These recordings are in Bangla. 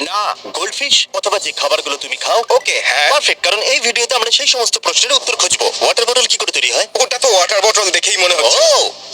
না গোল্ডফিশ অথবা যে খাবারগুলো তুমি খাও ওকে হ্যাঁ। পারফেক্ট কারণ এই ভিডিওতে আমরা সেই সমস্ত প্রশ্নের উত্তর খুঁজবো। ওয়াটার বটল কি করে তৈরি হয়? ওটা তো ওয়াটার বটল দেখেই মনে ও হচ্ছে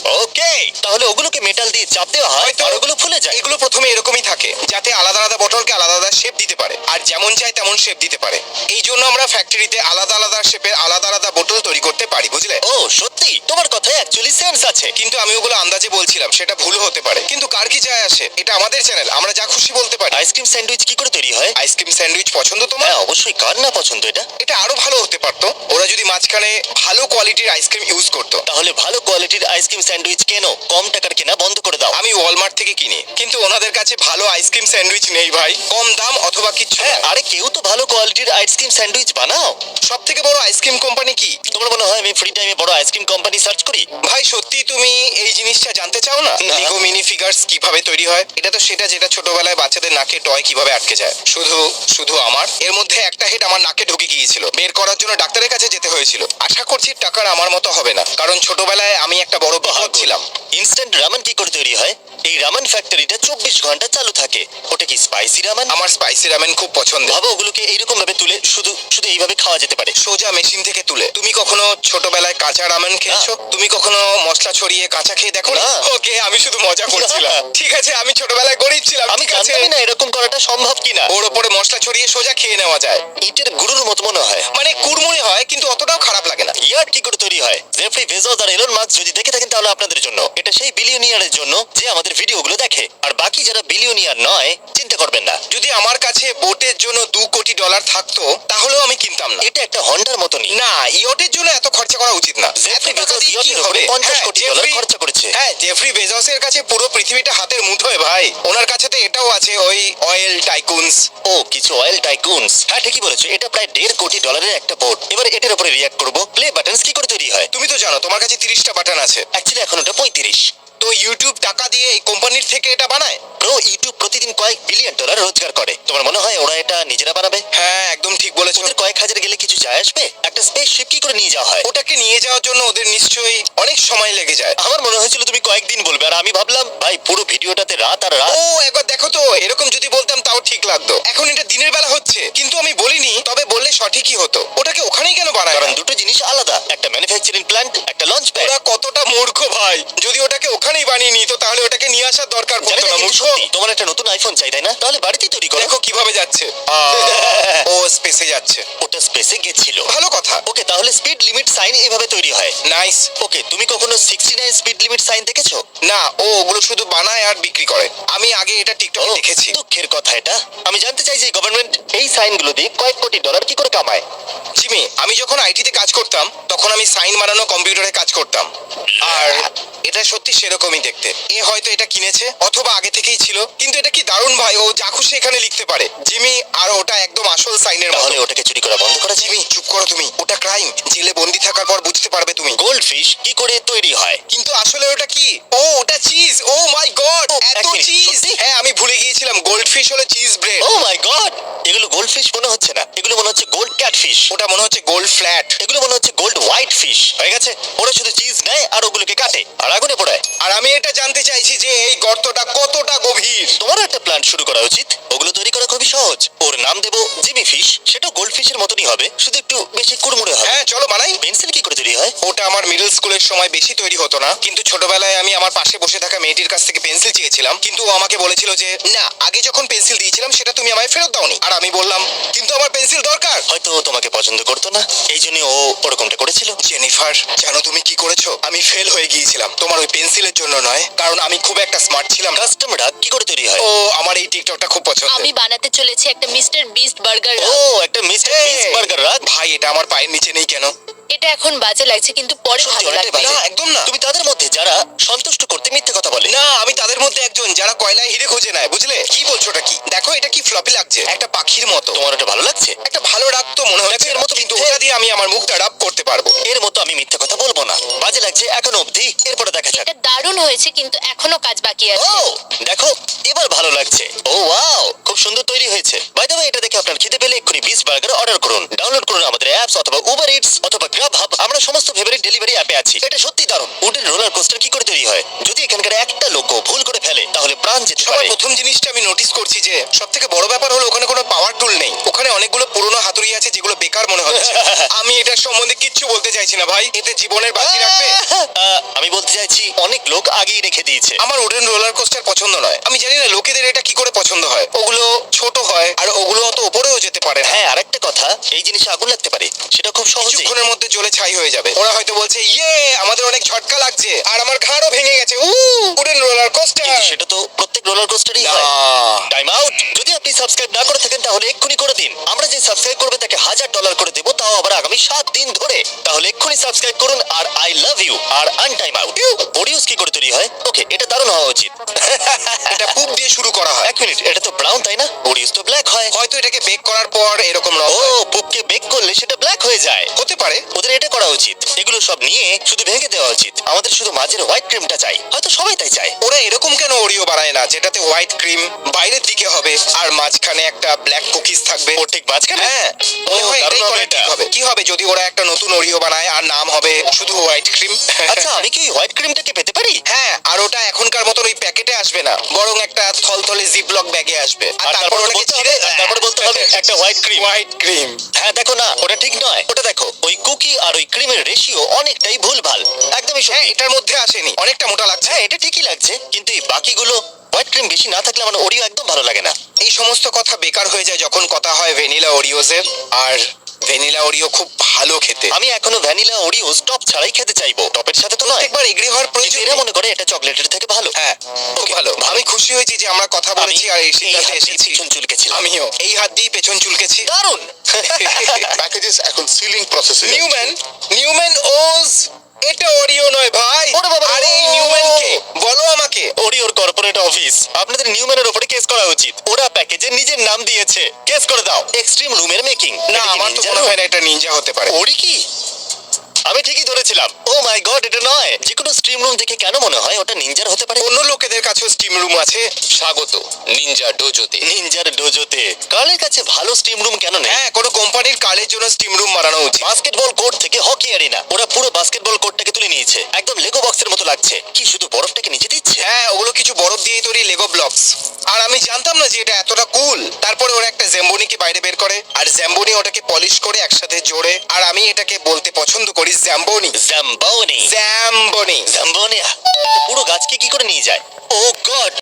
ওকে তাহলে ওগুলোকে মেটাল দিয়ে চাপ দেওয়া হয় হয়তো- আর ওগুলো ফুলে যায়। এগুলো প্রথমে এরকমই থাকে যাতে আলাদা আলাদা বটলকে আলাদা আলাদা শেপ দিতে পারে আর যেমন চাই তেমন শেপ দিতে পারে। এই জন্য আমরা ফ্যাক্টরিতে আলাদা আলাদা শেপের আলাদা আলাদা বোতল তৈরি করতে পারি বুঝলে? ও সত্যি? তোমার কথায় অ্যাকচুয়ালি সেন্স আছে। কিন্তু আমি ওগুলো আন্দাজে বলছিলাম সেটা ভুল হতে পারে। কিন্তু কার কি যায় আসে? এটা আমাদের চ্যানেল আমরা যা খুশি বলতে পারি। আইসক্রিম স্যান্ডউইচ কি করে তৈরি হয়? আইসক্রিম স্যান্ডউইচ পছন্দ তোমার? হ্যাঁ অবশ্যই। কার না পছন্দ এটা? এটা আরও ভালো হতে পারতো। ওরা যদি মাঝখানে ভালো কোয়ালিটির আইসক্রিম ইউজ করতো। তাহলে ভালো কোয়ালিটির আইসক্রিম স্যান্ডউইচ কেনো? কম টাকার কেনা বন্ধ করে দাও। আমি ওয়ালমার্ট থেকে কিনি। কিন্তু ওনাদের কাছে ভালো আইসক্রিম স্যান্ডউইচ নেই ভাই। কম দাম অথবা কিছু হ্যাঁ আরে কেউ তো ভালো কোয়ালিটির আইসক্রিম স্যান্ডউইচ বানাও। সব থেকে বড় আইসক্রিম কোম্পানি কি? তোমার মনে হয় আমি ফ্রি টাইমে বড় আইসক্রিম কোম্পানি সার্চ করি? ভাই সত্যি তুমি এই জিনিসটা জানতে চাও না? না। লিগো মিনি ফিগার্স কীভাবে তৈরি হয়? এটা তো সেটা যেটা ছোটবেলায় বাচ্চাদের নাকে টয় কীভাবে আটকে যায়? শুধু শুধু আমার? এর মধ্যে একটা হেড আমার নাকে ঢুকে গিয়েছিল। বের করার জন্য ডাক্তারের কাছে যেতে হয়েছিল। আশা করছি টাকার আমার মতো হবে না। কারণ ছোটবেলায় আমি একটা বড় বিপদ ছিলাম ইনস্ট্যান্ট রামেন কি করে তৈরি হয়? এই রামেন ফ্যাক্টরিটা চব্বিশ ঘণ্টা চালু থাকে। ওটা কি স্পাইসি রামেন আমার স্পাইসি রামেন খুব পছন্দ। ভাবো ওগুলোকে এইরকম ভাবে তুলে শুধু শুধু এইভাবে খাওয়া যেতে পারে। সোজা মেশিন থেকে তুলে। তুমি কখনো ছোটবেলায় কাঁচা রামেন খেয়েছো? তুমি কখনো মশলা ছড়িয়ে কাঁচা খেয়ে দেখো না। ওকে আমি শুধু মজা করছিলাম। ঠিক আছে আমি ছোটবেলায় গরিব ছিলাম আমি ঠিক আছে। জানতামই না এরকম করাটা সম্ভব কিনা। ওর ওপরে মশলা ছড়িয়ে সোজা খেয়ে নেওয়া যায়। ইটের গুরুর মতো মনে হয়। মানে কুড়মুড়ে হয় কিন্তু অতটাও খারাপ লাগে না। ইয়ার্ড কি করে তৈরি হয়? জেফ্রি বেজোস আর এলন মাস্ক যদি দেখে থাকেন তাহলে আপনাদের জন্য। এটা সেই বিলিয়নিয়ারের জন্য যে আমাদের ভিডিওগুলো দেখে। আর বাকি যারা বিলিয়নিয়ার নয় চিন্তা করবেন না। যদি আমার কাছে বোটের জন্য দু কোটি ডলার থাকতো তাহলেও আমি কিনতাম না। এটা একটা হন্ডার মতনই। না ইয়টের জন্য এত খরচা করা উচিত না। জেফ্রি এত টাকা দিয়ে কি হবে? উপরে 50 হ্যাঁ, কোটি ডলার খরচা করেছে। হ্যাঁ জেফ্রি বেজসের কাছে পুরো পৃথিবীটা হাতের মুঠোয় ভাই। ওনার কাছে তো এটাও আছে ওই অয়েল টাইকুনস ও কিছু অয়েল টাইকুনস হ্যাঁ ঠিকই বলেছ। এটা প্রায় দেড় কোটি ডলারের একটা বোট এবার এটার উপরে রিয়াক্ট করব। প্লে বাটনস কি করে তৈরি হয়? তুমি তো জানো তোমার কাছে তিরিশটা বাটন আছে। অ্যাকচুয়ালি এখন ওটা পঁয়ত্রিশ। তো ইউটিউব টাকা দিয়ে এই কোম্পানির থেকে এটা বানায়? প্রো ইউটিউব প্রতিদিন কয়েক বিলিয়ন ডলার রোজগার করে। তোমার মনে হয় ওরা এটা নিজেরা বানাবে? হ্যাঁ একদম ঠিক বলেছ। ওদের কয়েক হাজার গেলে কিছু যায় আসবে? একটা স্পেস শিপ কি করে নিয়ে যাওয়া হয়? ওটাকে নিয়ে যাওয়ার জন্য ওদের নিশ্চয়ই অনেক সময় লেগে যায়। আমার মনে হয়েছিল তুমি কয়েকদিন বলবে আর আমি ভাবলাম ভাই পুরো ভিডিওটাতে রাত আর রাত। ও একবার দেখো তো এরকম যদি বলতাম তাও ঠিক লাগতো। এখন এটা দিনের বেলা হচ্ছে কিন্তু আমি বলিনি তবে বললে সঠিকই হতো। ওটাকে ওখানেই কেন বানায়? কারণ দুটো জিনিস আলাদা একটা ম্যানুফ্যাকচারিং প্ল্যান্ট একটা লঞ্চ প্যাড ওরা কতটা মূর্খ ভাই যদি ওটাকে ওখানেই বানিয়ে নিত তাহলে ওটাকে নিয়ে আসার দরকার পড়তো না মূর্খ তোমার একটা নতুন আইফোন চাই তাই না? তাহলে বাড়িতেই তৈরি করো। দেখো কীভাবে যাচ্ছে। ও স্পেসে যাচ্ছে। ওটা স্পেসে গেছিল। ভালো কথা। ওকে তাহলে স্পিড লিমিট সাইন এভাবে তৈরি হয়। নাইস ওকে তুমি কখনো sixty nine speed limit sign দেখেছ? না ও ওগুলো শুধু বানায় আর বিক্রি করে। আমি আগে এটা টিকটকে দেখেছি। দুঃখের কথা এটা। আমি জানতে চাই যে গভর্নমেন্ট এই সাইনগুলো দিয়ে কয়েক কোটি ডলার কি করে কামায়? জিমি আমি যখন আইটিতে কাজ করতাম তখন আমি সাইন বানানো কম্পিউটারে কাজ করতাম। আর এটা সত্যি সেরকমই দেখতে। এ হয়তো এটা কিনেছে অথবা আগে থেকেই ছিল কিন্তু এটা কি দারুণ ভাই? ও যা খুশি এখানে লিখতে পারে। জিমি আর ওটা একদম আসল সাইনের মতো। তাহলে ওটাকে চুরি করা বন্ধ করা জিমি চুপ করো তুমি। ওটা ক্রাইম জেলে বন্দি থাকার পর বুঝতে পারবে তুমি। ফিশ কি করে তৈরি হয়? কিন্তু আসলে ওটা কি? ও ওটা চিজ ও মাই গড এত চিজ সত্যি? হ্যাঁ আমি ভুলে গিয়েছিলাম গোল্ড ফিশ হলো cheese bread oh my god এগুলো গোল্ড ফিশ মনে হচ্ছে না। এগুলো মনে হচ্ছে গোল্ড ক্যাট ফিশ ওটা মনে হচ্ছে গোল্ড ফ্ল্যাট এগুলো মনে হচ্ছে গোল্ড হোয়াইট ফিশ হয়ে গেছে? ওরা শুধু চিজ নেয় আর ওগুলোকে কাটে। আর আগুনে পোড়ায়। আর আমি এটা জানতে চাইছি যে এই গর্তটা কতটা গভীর? তোমারও একটা প্ল্যান্ট শুরু করা উচিত। ওগুলো তৈরি করা খুবই সহজ। ওর নাম দেবো জিমি ফিশ সেটা গোল্ড ফিশের মতনই হবে। শুধু একটু বেশি কুড়মুড়ে হবে। হ্যাঁ চলো বানাই। পেন্সিল ওটা আমার মিডল স্কুলের সময় বেশি তৈরি হতো না। কিন্তু ছোটবেলায় আমি আমার পাশে বসে থাকা মেয়েটির কাছ থেকে পেন্সিল চেয়েছিলাম। কিন্তু ও আমাকে বলেছিল যে না আগে যখন পেন্সিল দিয়েছিলাম সেটা তুমি আমায় ফেরত দাওনি। আর আমি বললাম কিন্তু আমার পেন্সিল দরকার। হয়তো ও তোমাকে পছন্দ করতো না। এই জন্য ও ওরকমটা করেছিল। জেনিফার জানো তুমি কি করেছ? আমি ফেল হয়ে গিয়েছিলাম। তোমার ওই পেন্সিলের জন্য নয় কারণ আমি খুব একটা স্মার্ট ছিলাম না। কাস্টম কি করে তৈরি হয়? ও আমার এই টিকটকটা খুব পছন্দ আমি বানাতে চলেছি একটা মিস্টার বিস্ট বার্গার ও একটা মিস্টার বিস বার্গার রাগ ভাই এটা আমার পায়ের নিচে নেই কেন? এটা এখন বাজে লাগছে কিন্তু পরে ভালো লাগবে। না, একদম না। তুমি তাদের মধ্যে যারা সন্তুষ্ট করতে মিথ্যে কথা বলে। না আমি তাদের মধ্যে একজন যারা কয়লায় হিরে খুঁজে নেয় বুঝলে? কি বলছো ওটা কি? দেখো এটা কি ফ্লপি লাগছে? একটা পাখির মতো। তোমার এটা ভালো লাগছে? একটা ভালো রাগ তো মনে হচ্ছে। এর মতো কিন্তু আমার মুখটা রাব করতে পারব। এর মতো আমি মিথ্যে কথা বলব না। বাজে লাগছে এখন অবধি। এরপরে দেখা যাক। এটা দারুণ হয়েছে কিন্তু এখনও কাজ বাকি ও আছে দেখো এবার ভালো লাগছে। ও ওয়াও খুব সুন্দর তৈরি হয়েছে। বাই দ্য এটা দেখে আপনার খিদে পেলে এক্ষুনি বিস বার্গার অর্ডার করুন। ডাউনলোড করুন আমাদের অ্যাপস অথবা উবার ইটস অথবা গ্রাব হাব আমরা সমস্ত ফেভারিট ডেলিভারি অ্যাপে আছি। এটা সত্যি দারুণ। উডেন রোলার কোস্টার কি করে তৈরি হয়? যদি এখানকার একটা লোক ভুল করে ফেলে তাহলে প্রাণ প্রাণ যেতে সবার পারে। প্রথম জিনিসটা আমি নোটিস করছি যে সব থেকে বড় ব্যাপার হলো ওখানে কোনো পাওয়ার টুল নেই। ওখানে অনেকগুলো পুরনো হাতুড়ি আছে যেগুলো বেকার মনে হচ্ছে। আমি এটার সম্বন্ধে কিচ্ছু বলতে চাইছি না ভাই। এতে জীবনের বাজি রাখবে। আহ, আমি বলতে চাইছি অনেক লোক আগেই রেখে দিয়েছে। আমার উডেন রোলার কোস্টার পছন্দ নয়। আমি জানি না লোকেদের এটা কি করে পছন্দ হয়। ওগুলো ছোট হয় আর ওগুলো অত উপরেও যেতে পারে না। হ্যাঁ আরেকটা কথা এই জিনিসে আগুন লাগতে পারে। সেটা খুব সহজেই। কিছুক্ষণের মধ্যে জ্বলে ছাই হয়ে যাবে। ওরা হয়তো বলছে ইয়ে আমাদের অনেক ঝটকা লাগছে আর আমার ঘাড়ও ভেঙে গেছে। উ উডেন রোলার কোস্টার। কিন্তু সেটা তো প্রত্যেক রোলার কোস্টারই হয়। টাইম আউট যদি আপনি সাবস্ক্রাইব না করে থাকেন তাহলে এক্ষুনি করে দিন। আমরা যে সাবস্ক্রাইব করবে তাকে হাজার ডলার করে দেবো তাও আবার আগামী সাত দিন ধরে। তাহলে এক্ষুনি সাবস্ক্রাইব করুন আর আই লাভ ইউ আর আনটাইম আউট ওরিওস কি করে তৈরি হয়? ওকে এটা দারুণ হওয়া উচিত। এটা পুপ দিয়ে শুরু করা হয়। এক মিনিট এটা তো ব্রাউন তাই না? ওরিওস তো ব্ল্যাক হয়। হয়তো এটাকে বেক করার পর এরকম রং ও। পুপকে বেক করলে সেটা ব্ল্যাক হয়ে যায়। হতে পারে। ওদের এটা করা উচিত। এগুলো সব নিয়ে শুধু ভেঙে দেওয়া উচিত। আমাদের শুধু মাঝের হোয়াইট ক্রিমটা চাই। হয়তো সবাই তাই চায়। ওরা এরকম কেন ওরিও বানায় না যেটাতে হোয়াইট ক্রিম বাইরের দিকে হবে আর মাঝখানে একটা ব্ল্যাক কুকিজ থাকবে? ও ঠিক মাঝখানে হ্যাঁ হয় এটাই ঠিক হবে কি হবে? যদি ওরা একটা নতুন ওরিও বানায় আর নাম হবে শুধু হোয়াইট ক্রিম? আচ্ছা আমি কি হোয়াইট ক্রিমটাকে পেতে পারি? হ্যাঁ আর ওটা এখনকার মতন ওই প্যাকেটে আসবে না বরং একটা থলথলে জিপলক ব্যাগে আসবে। আর তারপর বলতে হবে? তারপর বলতে হবে একটা হোয়াইট ক্রিম। White cream. হ্যাঁ দেখো না ওটা ঠিক নয়। ওটা দেখো ওই কুকি আর ওই ক্রিমের রেশিও অনেকটাই ভুলভাল। একদমই হ্যাঁ এটার মধ্যে আসেনি। অনেকটা মোটা লাগছে। হ্যাঁ এটা ঠিকই লাগছে কিন্তু এই বাকিগুলো হোয়াইট ক্রিম বেশি না থাকলে আমার ওরিও একদম ভালো লাগে না। এই সমস্ত কথা বেকার হয়ে যায় যখন কথা হয় ভ্যানিলা ওরিওজের আর ভ্যানিলা ওরিও খুব ভালো খেতে। আমি এখনও ভ্যানিলা ওরিও টপ ছাড়াই খেতে চাইব। টপের সাথে তো নয়। একবার এগ্রি হওয়ার প্রয়োজন এরা মনে করে এটা চকলেটের থেকে ভালো। হ্যাঁ খুব ভালো ভালো। আমি খুশি হয়েছি যে আমরা কথা বলেছি আর এই সিদ্ধান্তে এসেছি। পিছন চুলকেছিলাম। আমিও। এই হাত দিয়ে পেছন চুলকেছি। দারুণ! প্যাকেজেস এখন সিলিং প্রসেসে নিউম্যান নিউম্যান ওজ এটা ওরিও নয় ভাই। ওরে বাবা, আরে এই। নিউম্যান কে বলো আমাকে। ওরিওর কর্পোরেট অফিস আপনাদের নিউম্যানের উপরে কেস করা উচিত। ওরা প্যাকেজে নিজের নাম দিয়েছে। কেস করে দাও। এক্সট্রিম রুমের মেকিং না আমার তো মনে হয় না এটা নিনজা হতে পারে। ওরি কি? আমি ঠিকই ধরেছিলাম। ও মাই গড এটা নয়। যে কোনো স্ট্রিম রুম দেখে কেন মনে হয় ওটা নিনজার হতে পারে? অন্য লোকেদের কাছেও স্টিম রুম আছে। স্বাগত নিনজা ডোজোতে। নিনজার ডোজোতে। কার্লের কাছে ভালো স্ট্রিম রুম কেন নেই? হ্যাঁ কোনো কোম্পানির কালের জন্য স্টিম রুম বানানো উচিত। বাস্কেটবল কোর্ট থেকে হকি অ্যারিনা ওরা পুরো বাস্কেটবল কোর্টটাকে তুলে নিয়েছে। একদম লেগো বক্সের মতো লাগছে। কি শুধু বরফটাকে নিচে দিচ্ছে? হ্যাঁ ওগুলো কিছু বরফ দিয়ে তৈরি লেগো ব্লকস আর আমি জানতাম না যে এটা এতটা কুল তারপরে ওরা একটা জ্যাম্বনিকে বাইরে বের করে। আর জ্যাম্বনি ওটাকে পলিশ করে একসাথে জোড়ে। আর আমি এটাকে বলতে পছন্দ করি জ্যাম্বনি জাম্বাওনি জ্যাম্বনি জাম্বোনিয়া পুরো গাছকে কি করে নিয়ে যায়? ও গড